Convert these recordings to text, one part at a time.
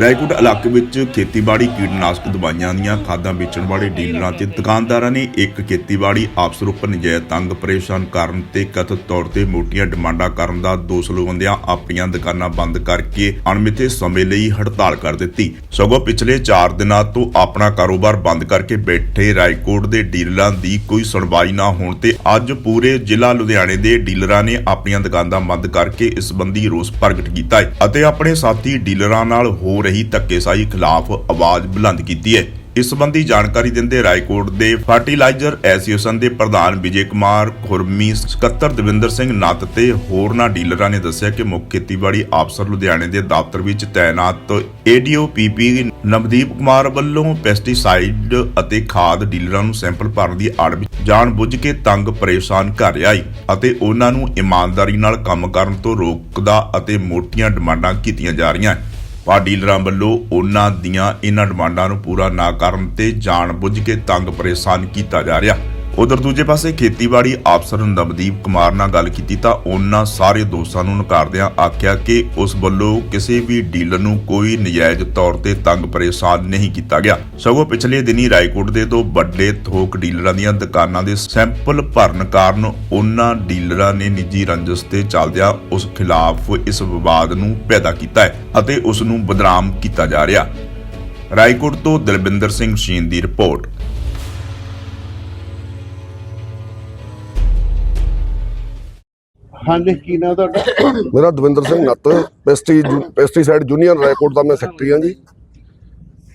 ਰਾਏਕੋਟ ਇਲਾਕੇ ਵਿੱਚ ਖੇਤੀਬਾੜੀ ਕੀਟਨਾਸ਼ਕ ਦਵਾਈਆਂ ਦੀਆਂ ਖਾਦਾਂ ਵੇਚਣ ਵਾਲੇ ਡੀਲਰਾਂ ਤੇ ਦੁਕਾਨਦਾਰਾਂ ਨੇ ਇੱਕ ਖੇਤੀਬਾੜੀ ਅਫਸਰ ਉੱਪਰ ਨਜਾਇਜ਼ ਤੰਗ ਪਰੇਸ਼ਾਨ ਕਰਨ ਤੇ ਕਥਿਤ ਤੌਰ ਤੇ ਮੋਟੀਆਂ ਡਿਮਾਂਡਾਂ ਕਰਨ ਦਾ ਦੋਸ਼ ਲਗਾਉਂਦਿਆਂ ਆਪਣੀਆਂ ਦੁਕਾਨਾਂ ਬੰਦ ਕਰਕੇ ਅਣਮਿੱਥੇ ਸਮੇਂ ਲਈ ਹੜਤਾਲ ਕਰ ਦਿੱਤੀ। ਸਗੋਂ ਪਿਛਲੇ 4 ਦਿਨਾਂ ਤੋਂ ਆਪਣਾ ਕਾਰੋਬਾਰ ਬੰਦ ਕਰਕੇ ਬੈਠੇ ਰਾਏਕੋਟ ਦੇ ਡੀਲਰਾਂ ਦੀ ਕੋਈ ਸੁਣਵਾਈ ਨਾ ਹੋਣ ਤੇ ਅੱਜ ਪੂਰੇ ਜ਼ਿਲ੍ਹਾ ਲੁਧਿਆਣੇ ਦੇ ਡੀਲਰਾਂ ਨੇ ਆਪਣੀਆਂ ਦੁਕਾਨਾਂ ਬੰਦ ਕਰਕੇ ਇਸ ਸੰਬੰਧੀ ਰੋਸ ਪ੍ਰਗਟ ਕੀਤਾ ਹੈ ਅਤੇ ਆਪਣੇ ਸਾਥੀ ਡੀਲਰਾਂ ਨਾਲ ਹੋਰ ਰਹੀ ਧੱਕੇਸ਼ਾਹੀ ਖਿਲਾਫ ਆਵਾਜ਼ ਬੁਲੰਦ ਕੀਤੀ ਹੈ। ਇਸ ਸੰਬੰਧੀ ਜਾਣਕਾਰੀ ਦਿੰਦੇ ਰਾਏਕੋਟ ਦੇ ਫਰਟੀਲਾਈਜ਼ਰ ਐਸੋਸੀਏਸ਼ਨ ਦੇ ਪ੍ਰਧਾਨ ਵਿਜੇ ਕੁਮਾਰ, ਖੁਰਮੀ ਸਕੱਤਰ ਦਵਿੰਦਰ ਸਿੰਘ ਨੱਤ ਤੇ ਹੋਰਨਾਂ ਡੀਲਰਾਂ ਨੇ ਦੱਸਿਆ ਕਿ ਮੁੱਖ ਖੇਤੀਬਾੜੀ ਅਫਸਰ ਲੁਧਿਆਣੇ ਦੇ ਦਫ਼ਤਰ ਵਿੱਚ ਤਾਇਨਾਤ ਏਡੀਓ ਪੀਪੀ ਨਵਦੀਪ ਕੁਮਾਰ ਵੱਲੋਂ ਪੈਸਟੀਸਾਈਡ ਅਤੇ ਖਾਦ ਡੀਲਰਾਂ ਨੂੰ ਸੈਂਪਲ ਭਰਨ ਦੀ ਆੜ ਵਿੱਚ ਜਾਣਬੁੱਝ ਕੇ ਤੰਗ ਪਰੇਸ਼ਾਨ ਕਰ ਰਿਹਾ ਹੈ ਅਤੇ ਉਹਨਾਂ ਨੂੰ ਇਮਾਨਦਾਰੀ ਨਾਲ ਕੰਮ ਕਰਨ ਤੋਂ ਰੋਕਦਾ ਅਤੇ ਮੋਟੀਆਂ ਡਿਮਾਂਡਾਂ ਕੀਤੀਆਂ ਜਾ ਰਹੀਆਂ। ਹਨ ਪਰ ਡੀਲਰਾਂ ਵੱਲੋਂ ਉਹਨਾਂ ਦੀਆਂ ਇਹਨਾਂ ਡਿਮਾਂਡਾਂ ਨੂੰ ਪੂਰਾ ਨਾ ਕਰਨ ਤੇ ਜਾਣਬੁੱਝ ਕੇ ਤੰਗ ਪਰੇਸ਼ਾਨ ਕੀਤਾ ਜਾ ਰਿਹਾ। ਉਧਰ ਦੂਜੇ ਪਾਸੇ ਖੇਤੀਬਾੜੀ ਅਫਸਰ ਨਵਦੀਪ ਕੁਮਾਰ ਨਾਲ ਗੱਲ ਕੀਤੀ ਤਾਂ ਉਹਨਾਂ ਸਾਰੇ ਦੋਸ਼ਾਂ ਨੂੰ ਨਕਾਰਦਿਆਂ ਆਖਿਆ ਕਿ ਉਸ ਵੱਲੋਂ ਕਿਸੇ ਵੀ ਡੀਲਰ ਨੂੰ ਕੋਈ ਨਜਾਇਜ਼ ਤੌਰ ਤੇ ਤੰਗ ਪਰੇਸ਼ਾਨ ਨਹੀਂ ਕੀਤਾ ਗਿਆ। ਸਗੋਂ ਪਿਛਲੇ ਦਿਨੀ ਰਾਏਕੋਟ ਦੇ ਦੋ ਵੱਡੇ ਥੋਕ ਡੀਲਰਾਂ ਦੀਆਂ ਦੁਕਾਨਾਂ ਦੇ ਸੈਂਪਲ ਭਰਨ ਕਾਰਨ ਉਹਨਾਂ ਡੀਲਰਾਂ ਨੇ ਨਿੱਜੀ ਰੰਜਸ ਤੇ ਚੱਲਦਿਆਂ ਉਸ ਖਿਲਾਫ ਇਸ ਵਿਵਾਦ ਨੂੰ ਪੈਦਾ ਕੀਤਾ ਹੈ ਅਤੇ ਉਸ ਨੂੰ ਬਦਨਾਮ ਕੀਤਾ ਜਾ ਰਿਹਾ। ਰਾਏਕੋਟ ਤੋਂ ਦਲਵਿੰਦਰ ਸਿੰਘ ਸ਼ੀਨ ਦੀ ਰਿਪੋਰਟ। ਹਾਂਜੀ ਕੀ ਨਾਮ ਤੁਹਾਡਾ? ਮੇਰਾ ਦਵਿੰਦਰ ਸਿੰਘ ਨੱਤ ਪੈਸਟੀ ਪੈਸਟੀਸਾਈਡ ਜੂਨੀਅਰ ਰਾਏਕੋਟ ਦਾ ਮੈਂ ਸੈਕਟਰੀ ਹਾਂ ਜੀ।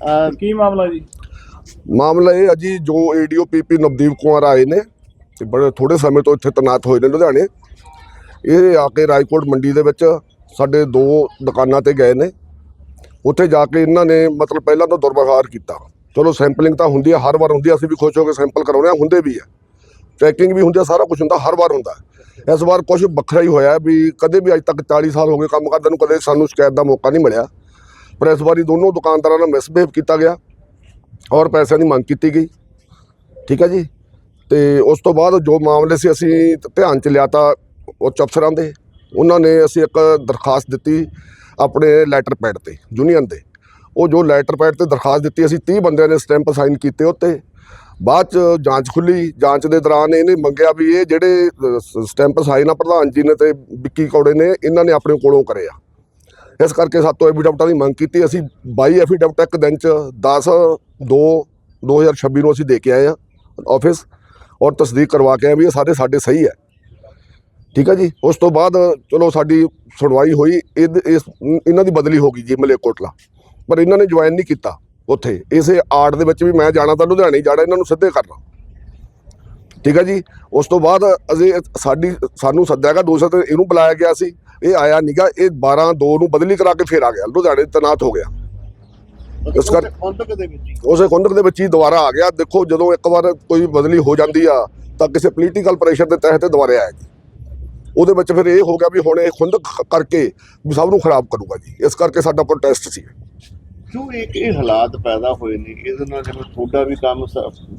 ਅਹ ਕੀ ਮਾਮਲਾ ਜੀ? ਮਾਮਲਾ ਇਹ ਹੈ ਜੀ ਜੋ ਏਡੀਓ ਪੀਪੀ ਨਵਦੀਪ ਕੁਮਾਰ ਆਏ ਨੇ ਤੇ ਬੜੇ ਥੋੜੇ ਸਮੇਂ ਤੋਂ ਇੱਥੇ ਤੈਨਾਤ ਹੋਏ ਨੇ ਲੁਧਿਆਣੇ। ਇਹ ਆ ਕੇ ਰਾਏਕੋਟ ਮੰਡੀ ਦੇ ਵਿੱਚ ਸਾਡੇ ਦੋ ਦੁਕਾਨਾਂ ਤੇ ਗਏ ਨੇ। ਉੱਥੇ ਜਾ ਕੇ ਇਹਨਾਂ ਨੇ ਮਤਲਬ ਪਹਿਲਾਂ ਤਾਂ ਦੁਰਵਿਵਹਾਰ ਕੀਤਾ। ਚਲੋ ਸੈਂਪਲਿੰਗ ਤਾਂ ਹੁੰਦੀ ਹੈ ਹਰ ਵਾਰ ਹੁੰਦੀ ਹੈ ਅਸੀਂ ਵੀ ਖੁਸ਼ ਹੋ ਕੇ ਸੈਂਪਲ ਕਰਾਉਣੇ ਆ ਹੁੰਦੇ ਵੀ ਆ। ਚੈਕਿੰਗ ਵੀ ਹੁੰਦੀ ਆ ਸਾਰਾ ਕੁਝ ਹੁੰਦਾ ਹਰ ਵਾਰ ਹੁੰਦਾ। ਹੈ। ਇਸ ਵਾਰ ਕੁਝ ਵੱਖਰਾ ਹੀ ਹੋਇਆ ਵੀ ਕਦੇ ਵੀ ਅੱਜ ਤੱਕ 40 ਸਾਲ ਹੋ ਗਏ ਕੰਮ ਕਰਦਿਆਂ ਨੂੰ, ਕਦੇ ਸਾਨੂੰ ਸ਼ਿਕਾਇਤ ਦਾ ਮੌਕਾ ਨਹੀਂ ਮਿਲਿਆ। ਪਰ ਇਸ ਵਾਰੀ ਦੋਨੋਂ ਦੁਕਾਨਦਾਰਾਂ ਨਾਲ ਮਿਸਬਿਹੇਵ ਕੀਤਾ ਗਿਆ ਔਰ ਪੈਸਿਆਂ ਦੀ ਮੰਗ ਕੀਤੀ ਗਈ। ਠੀਕ ਹੈ ਜੀ? ਤੇ ਉਸ ਤੋਂ ਬਾਅਦ ਜੋ ਮਾਮਲੇ ਸੀ, ਅਸੀਂ ਧਿਆਨ ਚ ਲਿਆ ਤਾਂ ਉੱਚ ਅਫਸਰਾਂ ਦੇ। ਉਹਨਾਂ ਨੇ ਅਸੀਂ ਇੱਕ ਦਰਖਾਸਤ ਦਿੱਤੀ ਆਪਣੇ ਲੈਟਰ ਪੈਡ ਤੇ, ਯੂਨੀਅਨ ਦੇ। ਉਹ ਜੋ ਲੈਟਰ ਪੈਡ ਤੇ ਦਰਖਾਸਤ ਦਿੱਤੀ, ਅਸੀਂ 30 ਬੰਦਿਆਂ ਨੇ ਸਟੈਂਪ ਸਾਈਨ ਕੀਤੇ ਉੱਤੇ। ਬਾਅਦ ਚ ਜਾਂਚ ਖੁੱਲੀ, ਜਾਂਚ ਦੇ ਦੌਰਾਨ ਇਹਨੇ ਮੰਗਿਆ ਵੀ ਇਹ ਜਿਹੜੇ ਸਟੈਂਪ ਸਾਈਨ ਆ ਪ੍ਰਧਾਨ ਜੀ ਨੇ ਤੇ ਵਿੱਕੀ ਕੌੜੇ ਨੇ, ਇਹਨਾਂ ਨੇ ਆਪਣੇ ਕੋਲੋਂ ਕਰੇ ਆ ਇਸ ਕਰਕੇ ਸਾਤੋਂ ਐਫੀਡੈਵਿਟਾਂ ਦੀ ਮੰਗ ਕੀਤੀ, ਅਸੀਂ 22 ਐਫੀਡੈਵਿਟ ਇੱਕ ਦਿਨ ਚ 10 2 2026 ਨੂੰ ਅਸੀਂ ਦੇ ਕੇ ਆਏ ਆ ਆਫਿਸ ਔਰ ਤਸਦੀਕ ਕਰਵਾ ਕੇ ਆਏ ਵੀ ਇਹ ਸਾਰੇ ਸਾਡੇ ਸਹੀ ਹੈ। ਠੀਕ ਹੈ ਜੀ? ਉਸ ਤੋਂ ਬਾਅਦ ਚਲੋ ਸਾਡੀ ਸੁਣਵਾਈ ਹੋਈ ਇਸ ਇਹਨਾਂ ਦੀ ਬਦਲੀ ਹੋ ਗਈ ਜੀ ਮਲੇਕੋਟਲਾ ਪਰ ਇਹਨਾਂ ਨੇ ਜੁਆਇਨ ਨਹੀਂ ਕੀਤਾ। ਉੱਥੇ। ਇਸੇ ਆਰਟ ਦੇ ਵਿੱਚ ਵੀ ਮੈਂ ਜਾਣਾ ਤਾਂ ਲੁਧਿਆਣੇ ਹੀ ਜਾਣਾ ਇਹਨਾਂ ਨੂੰ ਸਿੱਧੇ ਕਰਨਾ। ਠੀਕ ਹੈ ਜੀ? ਉਸ ਤੋਂ ਬਾਅਦ ਅਸੀਂ ਸਾਡੀ ਸਾਨੂੰ ਸੱਦਿਆ ਗਿਆ ਦੂਸਰੇ ਤੇ ਇਹਨੂੰ ਬੁਲਾਇਆ ਗਿਆ ਸੀ। ਇਹ ਆਇਆ ਨੀਗਾ ਇਹ 12 2 ਨੂੰ ਬਦਲੀ ਕਰਾ ਕੇ ਫੇਰ ਆ ਗਿਆ। ਲੁਧਿਆਣੇ ਤੈਨਾਤ ਹੋ ਗਿਆ। ਇਸ ਕਰ-। ਉਸੇ ਖੁੰਦਕ ਦੇ ਵਿੱਚ ਹੀ। ਦੁਬਾਰਾ ਆ ਗਿਆ। ਦੇਖੋ ਜਦੋਂ ਇੱਕ ਵਾਰ ਕੋਈ ਬਦਲੀ ਹੋ ਜਾਂਦੀ ਆ ਤਾਂ ਕਿਸੇ ਪੋਲੀਟੀਕਲ ਪ੍ਰੈਸ਼ਰ ਦੇ ਤਹਿਤ ਦੁਬਾਰਾ ਆਇਆ ਜੀ। ਉਹਦੇ ਵਿੱਚ ਫਿਰ ਇਹ ਹੋ ਗਿਆ ਵੀ ਹੁਣ ਇਹ ਖੁੰਦਕ ਕਰਕੇ ਸਭ ਨੂੰ ਖਰਾਬ ਕਰੂਗਾ ਜੀ। ਇਸ ਕਰਕੇ ਸਾਡਾ ਪ੍ਰੋਟੈਸਟ ਸੀ। ਕਿਉਂ ਇੱਕ ਇਹ ਹਾਲਾਤ ਪੈਦਾ ਹੋਏ ਨੇ? ਇਹਦੇ ਨਾਲ ਜਿਵੇਂ ਤੁਹਾਡਾ ਵੀ ਕੰਮ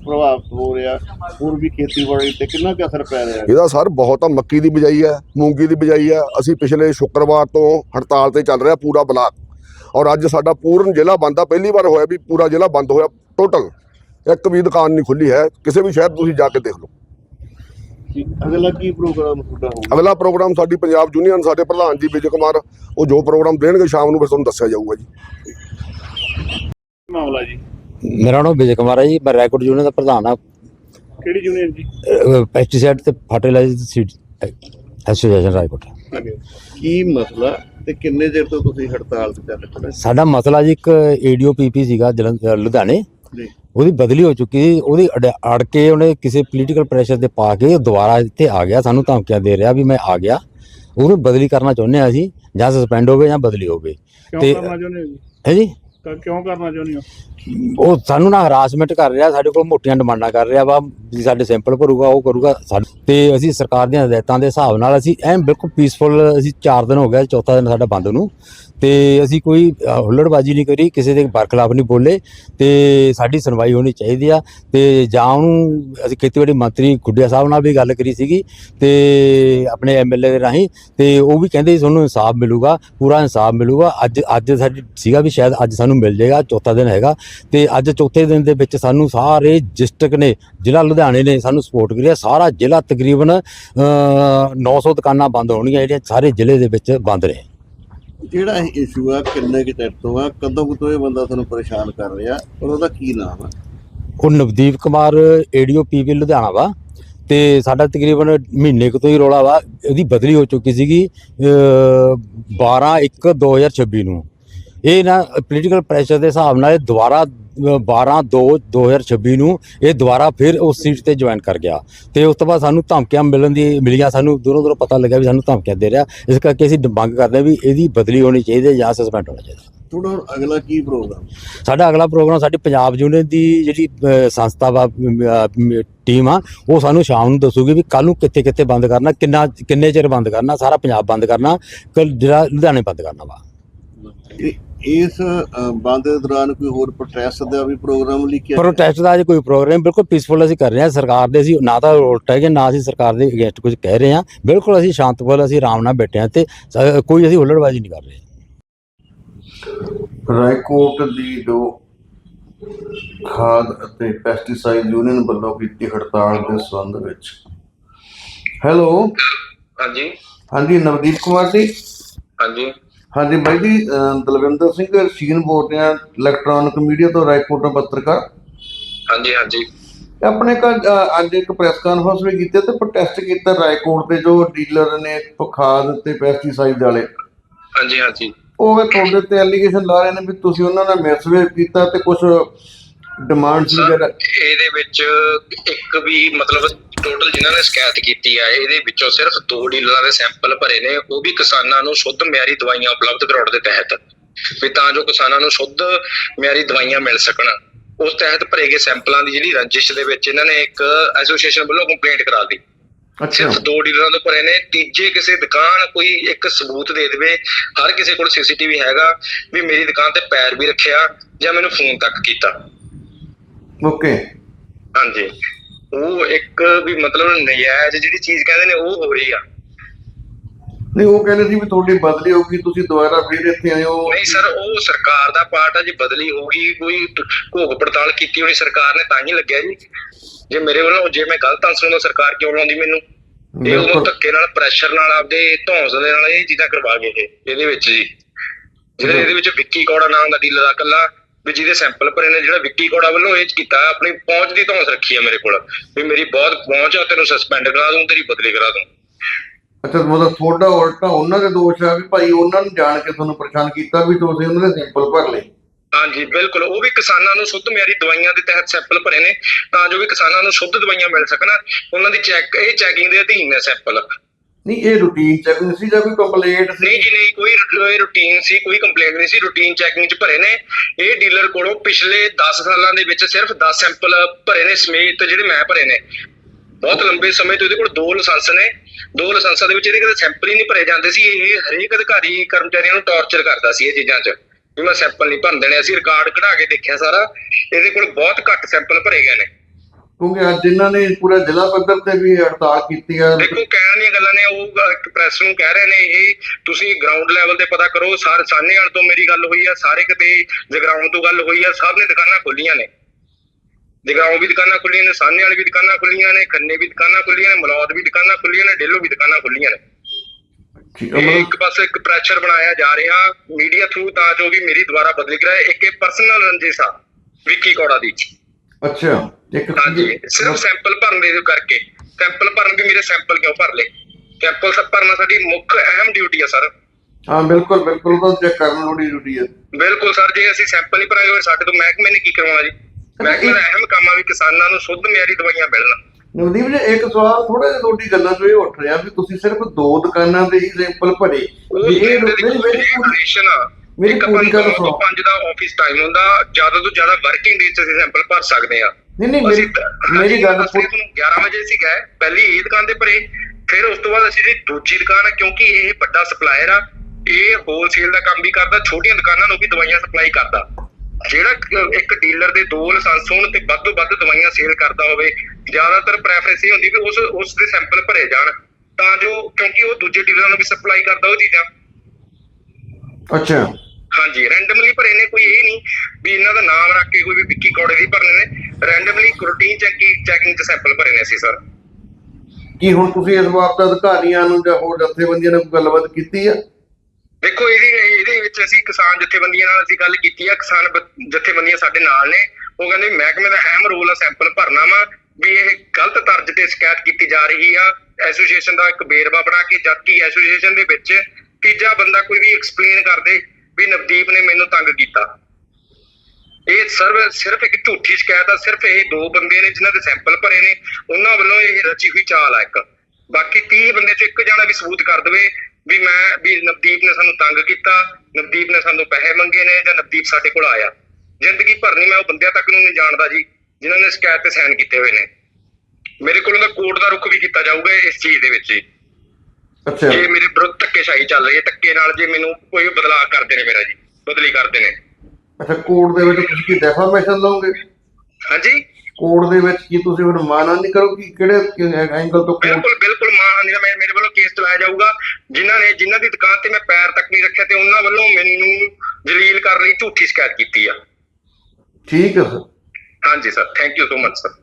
ਪ੍ਰਭਾਵਿਤ ਹੋ ਰਿਹਾ ਹੋਰ ਵੀ ਖੇਤੀਬਾੜੀ ਤੇ ਕਿੰਨਾ ਕੁ ਅਸਰ ਪੈ ਰਿਹਾ ਇਹਦਾ ਸਰ ਬਹੁਤ ਆ ਮੱਕੀ ਦੀ ਬਿਜਾਈ ਹੈ ਮੂੰਗੀ ਦੀ ਬਿਜਾਈ ਹੈ। ਅਸੀਂ ਪਿਛਲੇ ਸ਼ੁੱਕਰਵਾਰ ਤੋਂ ਹੜਤਾਲ ਤੇ ਚੱਲ ਰਿਹਾ ਪੂਰਾ ਬਲਾਕ। ਔਰ ਅੱਜ ਸਾਡਾ ਪੂਰਨ ਜ਼ਿਲ੍ਹਾ ਬੰਦ ਆ। ਪਹਿਲੀ ਵਾਰ ਹੋਇਆ ਵੀ ਪੂਰਾ ਜ਼ਿਲ੍ਹਾ ਬੰਦ ਹੋਇਆ। ਟੋਟਲ ਇੱਕ ਵੀ ਦੁਕਾਨ ਨਹੀਂ ਖੁੱਲੀ ਹੈ। ਕਿਸੇ ਵੀ ਸ਼ਹਿਰ ਤੁਸੀਂ ਜਾ ਕੇ ਦੇਖ ਲਓ। ਅਗਲਾ ਕੀ ਪ੍ਰੋਗਰਾਮ ਤੁਹਾਡਾ ਹੋਊਗਾ ਅਗਲਾ ਪ੍ਰੋਗਰਾਮ ਸਾਡੀ ਪੰਜਾਬ ਯੂਨੀਅਨ ਸਾਡੇ ਪ੍ਰਧਾਨ ਜੀ ਵਿਜੇ ਕੁਮਾਰ ਉਹ ਜੋ ਪ੍ਰੋਗਰਾਮ ਦੇਣਗੇ ਸ਼ਾਮ ਨੂੰ ਫਿਰ ਤੁਹਾਨੂੰ ਦੱਸਿਆ ਜਾਊਗਾ ਜੀ। ਮਾਮਲਾ ਜੀ? ਮੇਰਾ ਨਾਮ ਵਿਜੇ ਕੁਮਾਰ ਹੈ ਜੀ ਮੈਂ ਰੈਕੋਰਡ ਯੂਨੀਅਨ ਦਾ ਪ੍ਰਧਾਨ ਆ ਕਿਹੜੀ ਯੂਨੀਅਨ ਜੀ? ਪੈਸਟੀਸਾਈਡ ਤੇ ਫਰਟੀਲਾਈਜ਼ਰ ਸੀਡ ਐਸੋਸੀਏਸ਼ਨ ਰਾਏਕੋਟ। ਕੀ ਮਸਲਾ ਤੇ ਕਿੰਨੇ ਚਿਰ ਤੋਂ ਤੁਸੀਂ ਹੜਤਾਲ ਤੇ ਚੱਲ ਰਹੇ ਸਾਡਾ ਮਸਲਾ ਜੀ ਇੱਕ ਏਡੀਓ ਪੀਪੀ ਸੀਗਾ ਜਲੰਧਰ ਲੁਧਿਆਣੇ। ਜੀ। ਉਹਦੀ ਬਦਲੀ ਹੋ ਚੁੱਕੀ ਸੀ ਉਹਦੀ ਅੜ- ਕੇ ਉਹਨੇ ਕਿਸੇ ਪੋਲੀਟੀਕਲ ਪ੍ਰੈਸ਼ਰ ਦੇ ਪਾ ਕੇ ਦੁਬਾਰਾ ਇੱਥੇ ਆ ਗਿਆ ਸਾਨੂੰ ਧਮਕੀਆਂ ਦੇ ਰਿਹਾ ਵੀ ਮੈਂ ਆ ਗਿਆ। ਉਹਨੂੰ ਬਦਲੀ ਕਰਨਾ ਚਾਹੁੰਦੇ ਆ ਅਸੀਂ ਜਾਂ ਸਸਪੈਂਡ ਹੋਵੇ ਜਾਂ ਬਦਲੀ ਹੋਵੇ। ਤੇ- ਹੋ ਜੀ? ਹੈ ਕਿਉਂ ਕਰਨਾ ਚਾਹੁੰਦੇ ਹੋ? ਉਹ ਸਾਨੂੰ ਨਾ ਹਰਾਸਮੈਂਟ ਕਰ ਰਿਹਾ ਸਾਡੇ ਕੋਲ ਮੋਟੀਆਂ ਡਿਮਾਂਡਾਂ ਕਰ ਰਿਹਾ ਵਾ ਵੀ ਸਾਡੇ ਸੈਂਪਲ ਭਰੂਗਾ ਉਹ ਕਰੂਗਾ ਸਾਡੇ- ਤੇ ਅਸੀਂ ਸਰਕਾਰ ਦੀਆਂ ਹਦਾਇਤਾਂ ਦੇ ਹਿਸਾਬ ਨਾਲ ਅਸੀਂ ਐਂ ਬਿਲਕੁਲ ਪੀਸਫੁਲ ਅਸੀਂ 4 ਦਿਨ ਹੋ ਗਿਆ ਚੌਥਾ ਦਿਨ ਸਾਡਾ ਬੰਦ ਨੂੰ। ਤੇ ਅਸੀਂ ਕੋਈ ਅ, ਹੁੱਲੜਬਾਜ਼ੀ ਨਹੀਂ ਕਰੀ ਕਿਸੇ ਦੇ ਬਰਖਲਾਫ ਨਹੀਂ ਬੋਲੇ ਤੇ ਸਾਡੀ ਸੁਣਵਾਈ ਹੋਣੀ ਚਾਹੀਦੀ ਆ। ਤੇ ਜਾਂ ਉਹਨੂੰ ਅਸੀਂ ਖੇਤੀਬਾੜੀ ਮੰਤਰੀ ਗੁੱਡਿਆ ਸਾਹਿਬ ਨਾਲ ਵੀ ਗੱਲ ਕਰੀ ਸੀਗੀ ਤੇ ਆਪਣੇ ਐਮਐਲਏ ਦੇ ਰਾਹੀਂ ਤੇ ਉਹ ਵੀ ਕਹਿੰਦੇ ਸੀ ਤੁਹਾਨੂੰ ਇਨਸਾਫ ਮਿਲੂਗਾ ਪੂਰਾ ਇਨਸਾਫ ਮਿਲੂਗਾ। ਅੱਜ ਅੱਜ ਸਾਡੀ ਸੀਗਾ ਵੀ ਸ਼ਾਇਦ ਅੱਜ ਸਾਨੂੰ ਮਿਲ ਜਾਏਗਾ ਚੌਥਾ ਦਿਨ ਹੈਗਾ। ਤੇ ਅੱਜ ਚੌਥੇ ਦਿਨ ਦੇ ਵਿੱਚ ਸਾਨੂੰ ਸਾਰੇ ਡਿਸਟ੍ਰਿਕਟ ਨੇ ਜ਼ਿਲ੍ਹਾ ਲੁਧਿਆਣੇ ਨੇ ਸਾਨੂੰ ਸਪੋਰਟ ਕਰਿਆ ਸਾਰਾ ਜ਼ਿਲ੍ਹਾ ਤਕਰੀਬਨ ਅ, 900 ਦੁਕਾਨਾਂ ਬੰਦ ਹੋਣਗੀਆਂ ਜਿਹੜੀਆਂ ਸਾਰੇ ਜ਼ਿਲ੍ਹੇ ਦੇ ਵਿੱਚ ਬੰਦ ਨੇ। ਜਿਹੜਾ ਇਹ ਇਸ਼ੂ ਆ ਕਿੰਨੇ ਕਿ ਚਿਰ ਤੋਂ ਆ ਕਦੋਂ ਤੋਂ ਇਹ ਬੰਦਾ ਤੁਹਾਨੂੰ ਪਰੇਸ਼ਾਨ ਕਰ ਰਿਹਾ? ਔਰ ਉਹਦਾ ਕੀ ਨਾਮ ਆ? ਉਹ ਨਵਦੀਪ ਕੁਮਾਰ ਏਡੀਓ ਪੀਵੀ ਲੁਧਿਆਣਾ ਵਾ। ਤੇ ਸਾਡਾ ਤਕਰੀਬਨ ਮਹੀਨੇ ਕੁ ਤੋਂ ਹੀ ਰੋਲਾ ਵਾ। ਉਹਦੀ ਬਦਲੀ ਹੋ ਚੁੱਕੀ ਸੀਗੀ 12 1 2026 ਨੂੰ। ਇਹ ਨਾ ਪੋਲੀਟੀਕਲ ਪ੍ਰੈਸ਼ਰ ਦੇ ਹਿਸਾਬ ਨਾਲ ਇਹ ਦੁਬਾਰਾ ਅ, 12 2 2026 ਨੂੰ ਇਹ ਦੁਬਾਰਾ ਫਿਰ ਉਸ ਸੀਟ ਤੇ ਜੁਆਇਨ ਕਰ ਗਿਆ। ਤੇ ਉਸ ਤੋਂ ਬਾਅਦ ਸਾਨੂੰ ਧਮਕੀਆਂ ਮਿਲਣ ਦੀ ਮਿਲੀਆਂ ਸਾਨੂੰ ਦੂਰੋਂ ਦੂਰੋਂ ਪਤਾ ਲੱਗਿਆ ਵੀ ਸਾਨੂੰ ਧਮਕੀਆਂ ਦੇ ਰਿਹਾ। ਇਸ ਕਰਕੇ ਅਸੀਂ ਮੰਗ ਕਰਦੇ ਹਾਂ ਵੀ ਇਹਦੀ ਬਦਲੀ ਹੋਣੀ ਚਾਹੀਦੀ ਹੈ ਜਾਂ ਸਸਪੈਂਡ ਹੋਣਾ ਚਾਹੀਦਾ। ਤੁਹਾਡਾ ਅਗਲਾ ਕੀ ਪ੍ਰੋਗਰਾਮ ਸਾਡਾ ਅਗਲਾ ਪ੍ਰੋਗਰਾਮ ਸਾਡੀ ਪੰਜਾਬ ਯੂਨੀਅਨ ਦੀ ਜਿਹੜੀ ਸੰਸਥਾ ਵਾ ਟੀਮ ਆ ਉਹ ਸਾਨੂੰ ਸ਼ਾਮ ਨੂੰ ਦੱਸੂਗੀ ਵੀ ਕੱਲ ਨੂੰ ਕਿੱਥੇ ਕਿੱਥੇ ਬੰਦ ਕਰਨਾ ਕਿੰਨਾ ਕਿੰਨੇ ਚਿਰ ਬੰਦ ਕਰਨਾ ਸਾਰਾ ਪੰਜਾਬ ਬੰਦ ਕਰਨਾ ਕੱਲ ਜਿਹੜਾ ਲੁਧਿਆਣੇ ਬੰਦ ਕਰਨਾ ਵਾ। ਇਸ ਬੰਦ ਦੇ ਦੌਰਾਨ ਕੋਈ ਹੋਰ ਪ੍ਰੋਟੈਸਟ ਦਾ ਵੀ ਪ੍ਰੋਗਰਾਮ ਲਿਖਿਆ? ਪ੍ਰੋਟੈਸਟ ਦਾ ਅਜੇ ਕੋਈ ਪ੍ਰੋਗਰਾਮ ਬਿਲਕੁਲ ਪੀਸਫੁਲ ਅਸੀਂ ਕਰ ਰਹੇ ਹਾਂ। ਸਰਕਾਰ ਦੇ ਅਸੀਂ ਨਾ ਤਾਂ ਉਲਟ ਹੈਗੇ ਨਾ ਅਸੀਂ ਸਰਕਾਰ ਦੇ ਅਗੇਂਸਟ ਕੁਝ ਕਹਿ ਰਹੇ ਹਾਂ। ਬਿਲਕੁਲ ਅਸੀਂ ਸ਼ਾਂਤਪੂਰ ਅਸੀਂ ਆਰਾਮ ਨਾਲ ਬੈਠੇ ਹਾਂ ਤੇ ਕੋਈ ਅਸੀਂ ਹੁੱਲੜਬਾਜ਼ੀ ਨਹੀਂ ਕਰ ਰਹੇ। ਰਾਏਕੋਟ ਦੀ ਜੋ ਖਾਦ ਅਤੇ ਪੈਸਟੀਸਾਈਡ ਯੂਨੀਅਨ ਵੱਲੋਂ ਕੀਤੀ ਹੜਤਾਲ ਦੇ ਸੰਬੰਧ ਵਿੱਚ। ਹੈਲੋ ਹਾਂਜੀ। ਹਾਂਜੀ ਨਵਦੀਪ ਕੁਮਾਰ ਜੀ। ਹਾਂਜੀ। ਹਾਂਜੀ ਬਾਈ ਜੀ ਦਲਵਿੰਦਰ ਸਿੰਘ ਰਸ਼ੀਨ ਬੋਲ ਰਿਹਾ ਇਲੈਕਟ੍ਰੋਨਿਕ ਮੀਡੀਆ ਤੋਂ ਰਾਏਕੋਟ ਦਾ ਪੱਤਰਕਾਰ। ਹਾਂਜੀ ਹਾਂਜੀ। ਆਪਣੇ ਅਹ, ਅੱਜ ਇੱਕ ਪ੍ਰੈਸ ਕਾਨਫਰੰਸ ਵੀ ਕੀਤੀ ਤੇ ਪ੍ਰੋਟੈਸਟ ਕੀਤਾ ਰਾਏਕੋਟ ਦੇ ਜੋ ਡੀਲਰ ਨੇ ਖਾਦ ਤੇ ਪੈਸਟੀਸਾਈਡ ਵਾਲੇ। ਹਾਂਜੀ ਹਾਂਜੀ। ਉਹ ਤੁਹਾਡੇ ਤੇ ਐਲੀਗੇਸ਼ਨ ਲਾ ਰਹੇ ਨੇ ਵੀ ਤੁਸੀਂ ਉਹਨਾਂ ਨਾਲ ਮਿਸਬਿਹੇਵ ਕੀਤਾ ਤੇ ਕੁਝ ਡਿਮਾਂਡਸ ਵਗੈਰਾ? ਇਹਦੇ ਵਿੱਚ ਇੱਕ ਵੀ ਮਤਲਬ ਟੋਟਲ ਜਿਨ੍ਹਾਂ ਨੇ ਸ਼ਿਕਾਇਤ ਕੀਤੀ ਆ ਇਹਦੇ ਵਿੱਚੋਂ ਸਿਰਫ ਦੋ ਡੀਲਰਾਂ ਦੇ ਸੈਂਪਲ ਭਰੇ ਨੇ ਉਹ ਵੀ ਕਿਸਾਨਾਂ ਨੂੰ ਸ਼ੁੱਧ ਮਿਆਰੀ ਦਵਾਈਆਂ ਉਪਲਬਧ ਕਰਾਉਣ ਦੇ ਤਹਿਤ। ਵੀ ਤਾਂ ਜੋ ਕਿਸਾਨਾਂ ਨੂੰ ਸ਼ੁੱਧ ਮਿਆਰੀ ਦਵਾਈਆਂ ਮਿਲ ਸਕਣ। ਉਸ ਤਹਿਤ ਭਰੇ ਗਏ ਸੈਂਪਲਾਂ ਦੀ ਜਿਹੜੀ ਰੰਜਿਸ਼ ਦੇ ਵਿੱਚ ਇਹਨਾਂ ਨੇ ਇੱਕ ਐਸੋਸੀਏਸ਼ਨ ਵੱਲੋਂ ਕੰਪਲੇਂਟ ਕਰਾ ਦਿੱਤੀ। ਅੱਛਾ। ਦੋ ਡੀਲਰਾਂ ਤੋਂ ਭਰੇ ਨੇ ਤੀਜੇ ਕਿਸੇ ਦੁਕਾਨ ਕੋਈ ਇੱਕ ਸਬੂਤ ਦੇ ਦੇਵੇ ਹਰ ਕਿਸੇ ਕੋਲ ਸੀਸੀਟੀਵੀ ਹੈਗਾ ਵੀ ਮੇਰੀ ਦੁਕਾਨ ਤੇ ਪੈਰ ਵੀ ਰੱਖਿਆ ਜਾਂ ਮੈਨੂੰ ਫੋਨ ਤੱਕ ਕੀਤਾ। ਓਕੇ। ਹਾਂਜੀ। ਉਹ ਇੱਕ ਵੀ ਮਤਲਬ ਨਜਾਇਜ਼ ਜਿਹੜੀ ਚੀਜ਼ ਕਹਿੰਦੇ ਨੇ ਉਹ ਹੋ ਰਹੀ ਆ। ਨਹੀਂ ਉਹ ਕਹਿੰਦੇ ਸੀ ਵੀ ਤੁਹਾਡੀ ਬਦਲੀ ਹੋਊਗੀ ਤੁਸੀਂ ਦੁਬਾਰਾ ਫਿਰ ਇੱਥੇ ਆਏ ਹੋ। ਨਹੀਂ ਸਰ ਉਹ ਸਰਕਾਰ ਦਾ ਪਾਰਟ ਆ ਜੀ ਬਦਲੀ ਹੋਗੀ ਕੋਈ ਘੋਖ ਪੜਤਾਲ ਕੀਤੀ ਹੋਣੀ ਸਰਕਾਰ ਨੇ ਤਾਂ ਹੀ ਲੱਗਿਆ ਜੀ। ਜੇ ਮੇਰੇ ਵੱਲੋਂ ਜੇ ਮੈਂ ਗਲਤ ਆਨਸਰ ਤਾਂ ਸਰਕਾਰ ਕਿਉਂ ਲਾਉਂਦੀ ਮੈਨੂੰ? ਇਹ ਉਹ। ਧੱਕੇ ਨਾਲ ਪ੍ਰੈਸ਼ਰ ਨਾਲ ਆਪਦੇ ਧੌਂਸਲੇ ਨਾਲ ਇਹ ਚੀਜ਼ਾਂ ਕਰਵਾ ਗਏ ਇਹ ਇਹਦੇ ਵਿੱਚ ਜੀ। ਜਿਹੜੇ ਇਹਦੇ ਵਿੱਚ ਵਿੱਕੀ ਕੌੜਾ ਨਾਮ ਦਾ ਡੀਲਰ ਆ ਕੱਲਾ ਵੀ ਜਿਹਦੇ ਸੈਂਪਲ ਭਰੇ ਨੇ ਜਿਹੜਾ ਵਿੱਕੀ ਕੌੜਾ ਵੱਲੋਂ ਇਹ ਕੀਤਾ ਆਪਣੀ ਪਹੁੰਚ ਦੀ ਧੌਂਸ ਰੱਖੀ ਆ ਮੇਰੇ ਕੋਲ। ਵੀ ਮੇਰੀ ਬਹੁਤ ਪਹੁੰਚ ਆ ਤੈਨੂੰ ਸਸਪੈਂਡ ਕਰਾ ਦੂੰ ਤੇਰੀ ਬਦਲੀ ਕਰਾ ਦੂੰ। ਅੱਛਾ ਮਤਲਬ ਤੁਹਾਡਾ ਉਲਟਾ ਉਹਨਾਂ ਦੇ ਦੋਸ਼ ਆ ਵੀ ਭਾਈ ਉਹਨਾਂ ਨੂੰ ਜਾਣ ਕੇ ਤੁਹਾਨੂੰ ਪਰੇਸ਼ਾਨ ਕੀਤਾ ਵੀ ਤੁਸੀਂ ਉਹਨਾਂ ਦੇ ਸੈਂਪਲ ਭਰ ਲਏ। ਹਾਂਜੀ ਬਿਲਕੁਲ। ਉਹ ਵੀ ਕਿਸਾਨਾਂ ਨੂੰ ਸ਼ੁੱਧ ਮਿਆਰੀ ਦਵਾਈਆਂ ਦੇ ਤਹਿਤ ਸੈਂਪਲ ਭਰੇ ਨੇ ਤਾਂ ਜੋ ਵੀ ਕਿਸਾਨਾਂ ਨੂੰ ਸ਼ੁੱਧ ਦਵਾਈਆਂ ਮਿਲ ਸਕਣ। ਉਹਨਾਂ ਦੀ ਚੈੱਕ ਇਹ ਚੈਕਿੰਗ ਦੇ ਅਧੀਨ ਨੇ ਸੈਂਪਲ ਨਹੀਂ, ਇਹ ਰੂਟੀਨ ਚੈਕਿੰਗ ਸੀ ਜਾਂ ਕੋਈ ਕੰਪਲੇਂਟ ਸੀ? ਨਹੀਂ ਜੀ, ਨਹੀਂ, ਕੋਈ ਰੂਟੀਨ ਸੀ, ਕੋਈ ਕੰਪਲੇਂਟ ਨਹੀਂ ਸੀ ਰੂਟੀਨ ਚੈਕਿੰਗ ਚ ਭਰੇ ਨੇ। ਇਹ ਡੀਲਰ ਕੋਲੋਂ ਪਿਛਲੇ 10 ਸਾਲਾਂ ਦੇ ਵਿੱਚ ਸਿਰਫ 10 ਸੈਂਪਲ ਭਰੇ ਨੇ, ਸਮੇਤ ਜਿਹੜੇ ਮੈਂ ਭਰੇ ਨੇ। ਬਹੁਤ ਲੰਬੇ ਸਮੇਂ ਤੋਂ ਇਹਦੇ ਕੋਲ ਦੋ ਲਾਇਸੈਂਸ ਨੇ। ਦੋ ਲਾਇਸੈਂਸਾਂ ਦੇ ਵਿੱਚ ਇਹਦੇ ਕਦੇ ਸੈਂਪਲ ਹੀ ਨਹੀਂ ਭਰੇ ਜਾਂਦੇ ਸੀ। ਇਹ ਹਰੇਕ ਅਧਿਕਾਰੀ ਕਰਮਚਾਰੀਆਂ ਨੂੰ ਟੌਰਚਰ ਕਰਦਾ ਸੀ ਇਹ ਚੀਜ਼ਾਂ 'ਚ। ਵੀ ਮੈਂ ਸੈਂਪਲ ਨਹੀਂ ਭਰਨ ਦੇਣੇ, ਅਸੀਂ ਰਿਕਾਰਡ ਕਢਾ ਕੇ ਦੇਖਿਆ ਸਾਰਾ। ਇਹਦੇ ਕੋਲ ਬਹੁਤ ਘੱਟ ਸੈਂਪਲ ਭਰੇ ਗਏ ਨੇ। ਕਿਉਂਕਿ ਅੱਜ ਇਹਨਾਂ ਨੇ ਪੂਰਾ ਜ਼ਿਲ੍ਹਾ ਪੱਧਰ ਤੇ ਵੀ ਹੜਤਾਲ ਕੀਤੀ ਆ। ਦੇਖੋ ਕਹਿਣ ਦੀਆਂ ਗੱਲਾਂ ਨੇ ਉਹ ਪ੍ਰੈਸ ਨੂੰ ਕਹਿ ਰਹੇ ਨੇ ਇਹ ਤੁਸੀਂ ਗਰਾਊਂਡ ਲੈਵਲ ਤੇ ਪਤਾ ਕਰੋ ਸਾਰੇ ਸਾਹਨੇਵਾਲ ਤੋਂ ਮੇਰੀ ਗੱਲ ਹੋਈ ਆ ਸਾਰੇ ਕਿਤੇ ਜਗਰਾਉਂ ਤੋਂ ਗੱਲ ਹੋਈ ਆ ਸਭ ਨੇ ਦੁਕਾਨਾਂ ਖੋਲੀਆਂ ਨੇ। ਜਗਰਾਉਂ ਵੀ ਦੁਕਾਨਾਂ ਖੁੱਲੀਆਂ ਨੇ ਸਾਹਨੇਵਾਲ ਵੀ ਦੁਕਾਨਾਂ ਖੁੱਲੀਆਂ ਨੇ ਖੰਨੇ ਵੀ ਦੁਕਾਨਾਂ ਖੁੱਲੀਆਂ ਨੇ ਮਲੌਦ ਵੀ ਦੁਕਾਨਾਂ ਖੁੱਲੀਆਂ ਨੇ ਡੇਲੋ ਵੀ ਦੁਕਾਨਾਂ ਖੁੱਲੀਆਂ ਨੇ। ਇੱਕ ਪਾਸੇ ਇੱਕ ਪ੍ਰੈਸ਼ਰ ਬਣਾਇਆ ਜਾ ਰਿਹਾ ਮੀਡੀਆ ਥਰੂ ਤਾਂ ਜੋ ਵੀ ਮੇਰੀ ਦੁਬਾਰਾ ਬਦਲੀ ਕਰਾਏ ਇੱਕ ਇਹ ਪਰਸਨਲ ਰੰਜਿਸ਼ ਆ ਵਿੱਕੀ ਕੌੜਾ ਦੀ। ਅੱਛਾ ਇੱਕ ਹਾਂਜੀ ਸਿਰਫ ਸੈਂਪਲ ਭਰਨ ਦੇ ਕਰਕੇ। ਸੈਂਪਲ ਭਰਨ ਵੀ ਮੇਰੇ ਸੈਂਪਲ ਕਿਉਂ ਭਰ ਲਏ? ਸੈਂਪਲ ਭਰਨਾ ਸਾਡੀ ਮੁੱਖ ਅਹਿਮ ਡਿਊਟੀ ਆ ਸਰ ਹਾਂ ਬਿਲਕੁਲ ਬਿਲਕੁਲ ਉਹ ਚੈੱਕ ਕਰਨ ਲੋੜੀ ਡਿਊਟੀ ਹੈ ਬਿਲਕੁਲ ਸਰ ਜੇ ਅਸੀਂ ਸੈਂਪਲ ਨਹੀਂ ਭਰਾਂਗੇ ਫਿਰ ਸਾਡੇ ਤੋਂ ਮਹਿਕਮੇ ਨੇ ਕੀ ਕਰਵਾਉਣਾ ਜੀ? ਮਹਿਕਮੇ ਦਾ ਅਹਿਮ ਕੰਮ ਆ ਵੀ ਕਿਸਾਨਾਂ ਨੂੰ ਸ਼ੁੱਧ ਮਿਆਰੀ ਦਵਾਈਆਂ ਮਿਲਣ। ਨਵਦੀਪ ਜੀ ਇੱਕ ਸਵਾਲ ਥੋੜਾ ਜਿਹਾ ਤੁਹਾਡੀ ਗੱਲਾਂ ਤੋਂ ਇਹ ਉੱਠ ਰਿਹਾ ਵੀ ਤੁਸੀਂ ਸਿਰਫ ਦੋ ਦੁਕਾਨਾਂ ਦੇ ਹੀ ਸੈਂਪਲ ਭਰੇ। ਇਹ ਨਹੀਂ ਮੇਰੀ relation ਆ। ਮੇਰੀ ਪੂਰੀ ਗੱਲ ਸੁਣੋ। 5 ਦਾ ਆਫਿਸ ਟਾਈਮ ਹੁੰਦਾ ਜ਼ਿਆਦਾ ਤੋਂ ਜ਼ਿਆਦਾ ਵਰਕਿੰਗ ਚ ਅਸੀਂ ਸੈਂਪਲ ਭਰ ਸਕਦੇ ਆ ਨਹੀਂ ਨਹੀਂ ਮੇਰੀ ਮੇਰੀ ਗੱਲ ਅਸੀਂ ਤੁਹਾਨੂੰ 11 ਵਜੇ ਸੀ ਗਏ ਪਹਿਲੀ ਇਹ ਦੁਕਾਨ ਤੇ ਭਰੇ ਫਿਰ ਉਸ ਤੋਂ ਬਾਅਦ ਅਸੀਂ ਜਿਹੜੀ ਦੂਜੀ ਦੁਕਾਨ ਆ ਕਿਉਂਕਿ ਇਹ ਵੱਡਾ ਸਪਲਾਇਰ ਆ ਇਹ ਹੋਲਸੇਲ ਦਾ ਕੰਮ ਵੀ ਕਰਦਾ ਛੋਟੀਆਂ ਦੁਕਾਨਾਂ ਨੂੰ ਵੀ ਦਵਾਈਆਂ ਸਪਲਾਈ ਕਰਦਾ। ਜਿਹੜਾ ਇੱਕ ਡੀਲਰ ਦੇ ਦੋ ਲਾਇਸੈਂਸ ਹੋਣ ਤੇ ਵੱਧ ਤੋਂ ਵੱਧ ਦਵਾਈਆਂ ਸੇਲ ਕਰਦਾ ਹੋਵੇ ਜ਼ਿਆਦਾਤਰ ਪ੍ਰੈਫਰੈਂਸ ਇਹ ਹੁੰਦੀ ਵੀ ਉਸ ਉਸ ਦੇ ਸੈਂਪਲ ਭਰੇ ਜਾਣ। ਤਾਂ ਜੋ ਕਿਉਂਕਿ ਉਹ ਦੂਜੇ ਡੀਲਰਾਂ ਨੂੰ ਵੀ ਸਪਲਾਈ ਕਰਦਾ ਉਹ ਚੀਜ਼ਾਂ। ਅੱਛਾ। ਹਾਂਜੀ ਰੈਂਡਮਲੀ ਭਰੇ ਨੇ ਕੋਈ ਇਹ ਨਹੀਂ ਵੀ ਇਹਨਾਂ ਦਾ ਨਾਮ ਰੱਖ ਕੇ ਕੋਈ ਵੀ ਵਿੱਕੀ ਕੌੜੇ ਦੀ ਭਰਨੇ ਨੇ ਰੈਂਡਮਲੀ ਰੂਟੀਨ ਚੈਕਿੰਗ ਚੈਕਿੰਗ ਚ ਸੈਂਪਲ ਭਰੇ ਨੇ ਅਸੀਂ ਸਰ ਕੀ ਹੁਣ ਤੁਸੀਂ ਇਸ ਬਾਬਤ ਅਧਿਕਾਰੀਆਂ ਨੂੰ ਜਾਂ ਹੋਰ ਜਥੇਬੰਦੀਆਂ ਨਾਲ ਕੋਈ ਗੱਲਬਾਤ ਕੀਤੀ ਆ? ਦੇਖੋ ਇਹਦੀ ਇਹਦੇ ਵਿੱਚ ਅਸੀਂ ਕਿਸਾਨ ਜਥੇਬੰਦੀਆਂ ਨਾਲ ਅਸੀਂ ਗੱਲ ਕੀਤੀ ਆ। ਕਿਸਾਨ ਬ- ਜਥੇਬੰਦੀਆਂ ਸਾਡੇ ਨਾਲ ਨੇ। ਉਹ ਕਹਿੰਦੇ ਵੀ ਮਹਿਕਮੇ ਦਾ ਅਹਿਮ ਰੋਲ ਆ ਸੈਂਪਲ ਭਰਨਾ ਵਾ ਵੀ ਇਹ ਗਲਤ ਤਰਜ ਤੇ ਸ਼ਿਕਾਇਤ ਕੀਤੀ ਜਾ ਰਹੀ ਆ। ਐਸੋਸੀਏਸ਼ਨ ਦਾ ਇੱਕ ਬੇਰਵਾ ਬਣਾ ਕੇ ਜਦਕਿ ਐਸੋਸੀਏਸ਼ਨ ਦੇ ਵਿੱਚ ਤੀਜਾ ਬੰਦਾ ਕੋਈ ਵੀ ਐਕਸਪਲੇਨ ਕਰਦੇ ਵੀ ਨਵਦੀਪ ਨੇ ਮੈਨੂੰ ਤੰਗ ਕੀਤਾ। ਇਹ ਸਰਵ ਸਿਰਫ ਇੱਕ ਝੂਠੀ ਸ਼ਿਕਾਇਤ ਆ, ਸਿਰਫ ਇਹ ਦੋ ਬੰਦੇ ਨੇ ਜਿਨ੍ਹਾਂ ਦੇ ਸੈਂਪਲ ਭਰੇ ਨੇ, ਉਹਨਾਂ ਵੱਲੋਂ ਇਹ ਰਚੀ ਹੋਈ ਚਾਲ ਆ ਇੱਕ। ਬਾਕੀ 30 ਬੰਦੇ ਚੋਂ ਇੱਕ ਜਣਾ ਵੀ ਸਬੂਤ ਕਰ ਦਵੇ ਵੀ ਮੈਂ, ਵੀ ਨਵਦੀਪ ਨੇ ਸਾਨੂੰ ਤੰਗ ਕੀਤਾ, ਨਵਦੀਪ ਨੇ ਸਾਨੂੰ ਪੈਸੇ ਮੰਗੇ ਨੇ ਜਾਂ ਨਵਦੀਪ ਸਾਡੇ ਕੋਲ ਆਇਆ। ਜ਼ਿੰਦਗੀ ਭਰਨੀ ਮੈਂ ਉਹ ਬੰਦਿਆਂ ਤੱਕ ਨੂੰ ਨਹੀਂ ਜਾਣਦਾ ਜੀ, ਜਿਨ੍ਹਾਂ ਨੇ ਸ਼ਿਕਾਇਤ ਤੇ ਸਾਈਨ ਕੀਤੇ ਹੋਏ ਨੇ। ਮੇਰੇ ਕੋਲੋਂ ਤਾਂ ਕੋਰਟ ਦਾ ਰੁਖ ਵੀ ਕੀਤਾ ਜਾਊਗਾ ਇਸ ਚੀਜ਼ ਦੇ ਵਿੱਚ ਜੀ। ਅੱਛਾ। ਜੇ ਮੇਰੇ ਵਿਰੁੱਧ ਧੱਕੇਸ਼ਾਹੀ ਚੱਲ ਰਹੀ ਹੈ। ਧੱਕੇ ਨਾਲ ਜੇ ਮੈਨੂੰ ਕੋਈ ਬਦਲਾਅ ਕਰਦੇ ਨੇ ਮੇਰਾ ਜੀ ਬਦਲੀ ਕਰਦੇ ਨੇ। ਅੱਛਾ ਕੋਰਟ ਦੇ ਵਿੱਚ ਤੁਸੀਂ ਕੀ ਡੈਫਾਮੇਸ਼ਨ ਲਓਗੇ ਹਾਂਜੀ? ਕੋਰਟ ਦੇ ਵਿੱਚ ਕੀ ਤੁਸੀਂ ਹੁਣ ਮਾਨਾ ਨਹੀਂ ਕਰੋਗੇ ਕਿ ਕਿਹੜੇ ਐਂਗਲ ਤੋਂ ਕੋਰਟ ਬਿਲਕੁਲ ਬਿਲਕੁਲ ਮਾਨਹਾਨੀ ਦਾ ਮੈਂ ਮੇਰੇ ਵੱਲੋਂ ਕੇਸ ਚਲਾਇਆ ਜਾਊਗਾ। ਜਿਨ੍ਹਾਂ ਨੇ ਜਿਨ੍ਹਾਂ ਦੀ ਦੁਕਾਨ ਤੇ ਮੈਂ ਪੈਰ ਤੱਕ ਨਹੀਂ ਰੱਖਿਆ ਤੇ ਉਹਨਾਂ ਵੱਲੋਂ ਮੈਨੂੰ ਜਲੀਲ ਕਰਨ ਲਈ ਝੂਠੀ ਸ਼ਿਕਾਇਤ ਕੀਤੀ ਆ। ਠੀਕ ਹੈ ਸਰ। ਹਾਂਜੀ sir thank you so much sir